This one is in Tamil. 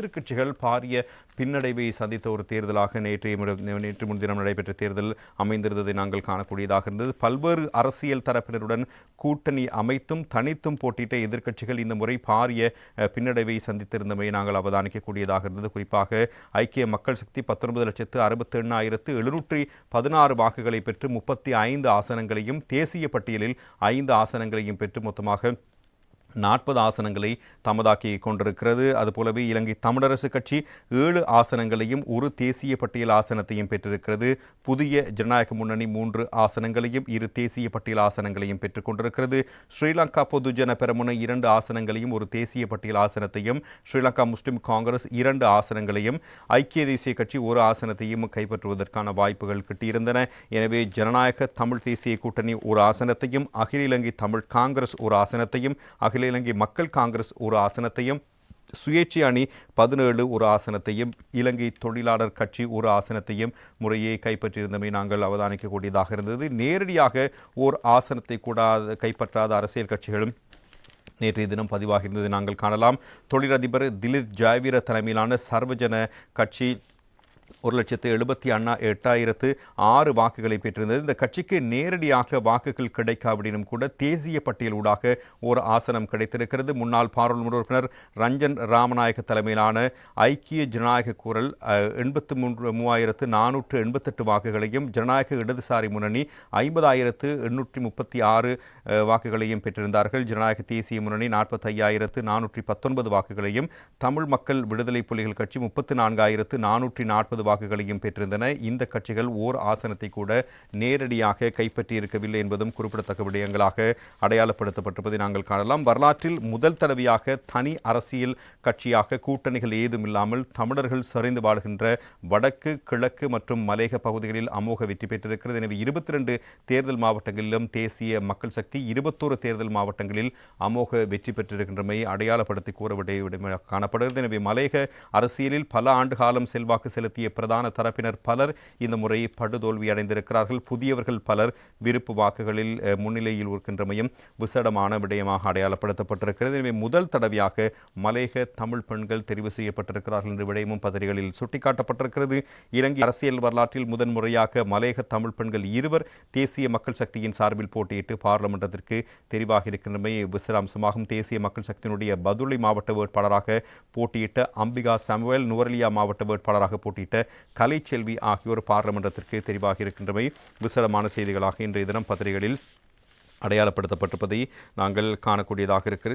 எதிர்க்கட்சிகள் பாரிய பின்னடைவை சந்தித்த ஒரு தேர்தலாக நேற்றைய நேற்று முன்தினம் நடைபெற்ற தேர்தல் அமைந்திருந்ததை நாங்கள் காணக்கூடியதாக இருந்தது. பல்வேறு அரசியல் தரப்பினருடன் கூட்டணி அமைத்தும் தனித்தும் போட்டியிட்ட எதிர்க்கட்சிகள் இந்த முறை பாரிய பின்னடைவை சந்தித்திருந்தமை நாங்கள் அவதானிக்கக்கூடியதாக இருந்தது. குறிப்பாக ஐக்கிய மக்கள் சக்தி பத்தொன்பது லட்சத்து அறுபத்தி எண்ணாயிரத்து எழுநூற்றி பதினாறு வாக்குகளை பெற்று முப்பத்தி ஐந்து ஆசனங்களையும் தேசிய பட்டியலில் ஐந்து ஆசனங்களையும் பெற்று மொத்தமாக நாற்பது ஆசனங்களை தமதாக்கி கொண்டிருக்கிறது. அதுபோலவே இலங்கை தமிழரசு கட்சி ஏழு ஆசனங்களையும் ஒரு தேசிய பட்டியல் ஆசனத்தையும் பெற்றிருக்கிறது. புதிய ஜனநாயக முன்னணி மூன்று ஆசனங்களையும் இரு தேசிய பட்டியல் ஆசனங்களையும் பெற்றுக் கொண்டிருக்கிறது. ஸ்ரீலங்கா பொதுஜன பெருமுனை இரண்டு ஆசனங்களையும் ஒரு தேசிய பட்டியல் ஆசனத்தையும் ஸ்ரீலங்கா முஸ்லிம் காங்கிரஸ் இரண்டு ஆசனங்களையும் ஐக்கிய தேசிய கட்சி ஒரு ஆசனத்தையும் கைப்பற்றுவதற்கான வாய்ப்புகள் கிட்டியிருந்தன. எனவே ஜனநாயக தமிழ் தேசிய கூட்டணி ஒரு ஆசனத்தையும் அகில இலங்கை தமிழ் காங்கிரஸ் ஒரு ஆசனத்தையும் அகில அகில இலங்கை மக்கள் காங்கிரஸ் ஒரு ஆசனத்தையும் சுயேட்சை அணி பதினேழு ஒரு ஆசனத்தையும் இலங்கை தொழிலாளர் கட்சி ஒரு ஆசனத்தையும் முறையே கைப்பற்றியிருந்தமை நாங்கள் அவதானிக்கக்கூடியதாக இருந்தது. நேரடியாக ஓர் ஆசனத்தை கூடாத கைப்பற்றாத அரசியல் கட்சிகளும் நேற்றைய தினம் பதிவாக நாங்கள் காணலாம். தொழிலதிபர் திலீப் ஜாவீர தலைமையிலான சர்வஜன கட்சி ஒரு லட்சத்து எழுபத்தி அண்ணா எட்டாயிரத்து ஆறு வாக்குகளை பெற்றிருந்தது. இந்த கட்சிக்கு நேரடியாக வாக்குகள் கிடைக்காவிடனும் கூட தேசிய பட்டியலூடாக ஒரு ஆசனம் கிடைத்திருக்கிறது. முன்னாள் பாராளுமன்ற உறுப்பினர் ரஞ்சன் ராமநாயக தலைமையிலான ஐக்கிய ஜனநாயக குரல் எண்பத்து மூன்று மூவாயிரத்து நானூற்று எண்பத்தெட்டு வாக்குகளையும் ஜனநாயக இடதுசாரி முன்னணி ஐம்பதாயிரத்து எண்ணூற்றி முப்பத்தி ஆறு வாக்குகளையும் பெற்றிருந்தார்கள். ஜனநாயக தேசிய முன்னணி நாற்பத்தி ஐயாயிரத்து நானூற்றி பத்தொன்பது வாக்குகளையும் தமிழ் மக்கள் விடுதலை புலிகள் கட்சி முப்பத்தி நான்காயிரத்து நானூற்றி நாற்பது வாக்குகளையும் பெற்றிருந்தன. இந்த கட்சிகள் ஓர் ஆசனத்தை கூட நேரடியாக கைப்பற்றியிருக்கவில்லை என்பதும் குறிப்பிடத்தக்க விடயங்களாக அடையாளப்படுத்தப்பட்டிருப்பதை நாங்கள் காணலாம். வரலாற்றில் முதல் தடவையாக தனி அரசியல் கட்சியாக கூட்டணிகள் ஏதும் இல்லாமல் தமிழர்கள் சரிந்து வாழ்கின்ற வடக்கு கிழக்கு மற்றும் மலேக பகுதிகளில் அமோக வெற்றி பெற்றிருக்கிறது. எனவே இருபத்தி ரெண்டு தேர்தல் மாவட்டங்களிலும் தேசிய மக்கள் சக்தி இருபத்தோரு தேர்தல் மாவட்டங்களில் அமோக வெற்றி பெற்றிருக்கின்றமை அடையாளப்படுத்தி கூற விட காணப்படுகிறது. எனவே மலேக அரசியலில் பல ஆண்டு காலம் செல்வாக்கு செலுத்திய பிரதான தரப்பினர் பலர் இந்த முறை படுதோல்வி அடைந்திருக்கிறார்கள் புதியவர்கள் பலர் விருப்பு வாக்குகளில் முன்னிலையில் இருக்கின்றமையும் விசடமான விடயமாக அடையாளப்படுத்தப்பட்டிருக்கிறது. எனவே முதல் தடவையாக மலேக தமிழ் பெண்கள் தெரிவு செய்யப்பட்டிருக்கிறார்கள் என்ற விடயமும் பத்திரிகைகளில் சுட்டிக்காட்டப்பட்டிருக்கிறது. இலங்கை அரசியல் வரலாற்றில் முதன் முறையாக மலேக தமிழ் பெண்கள் இருவர் தேசிய மக்கள் சக்தியின் சார்பில் போட்டியிட்டு பாராளுமன்றத்திற்கு தெரிவாக இருக்கின்றமை விசிராம்சமாகும் தேசிய மக்கள் சக்தியினுடைய பதுளை மாவட்ட வேட்பாளராக போட்டியிட்ட அம்பிகா சாமுவேல் நுவரலியா மாவட்ட வேட்பாளராக போட்டியிட்ட கலைச்செல்வி ஆகியோர் பாராளுமன்றத்திற்கு தெரிவாகி இருக்கின்றமை விசலமான செய்திகளாக இன்றைய தினம் பத்திரிகைகளில் அடையாளப்படுத்தப்பட்டிருப்பதை நாங்கள் காணக்கூடியதாக இருக்கிறது.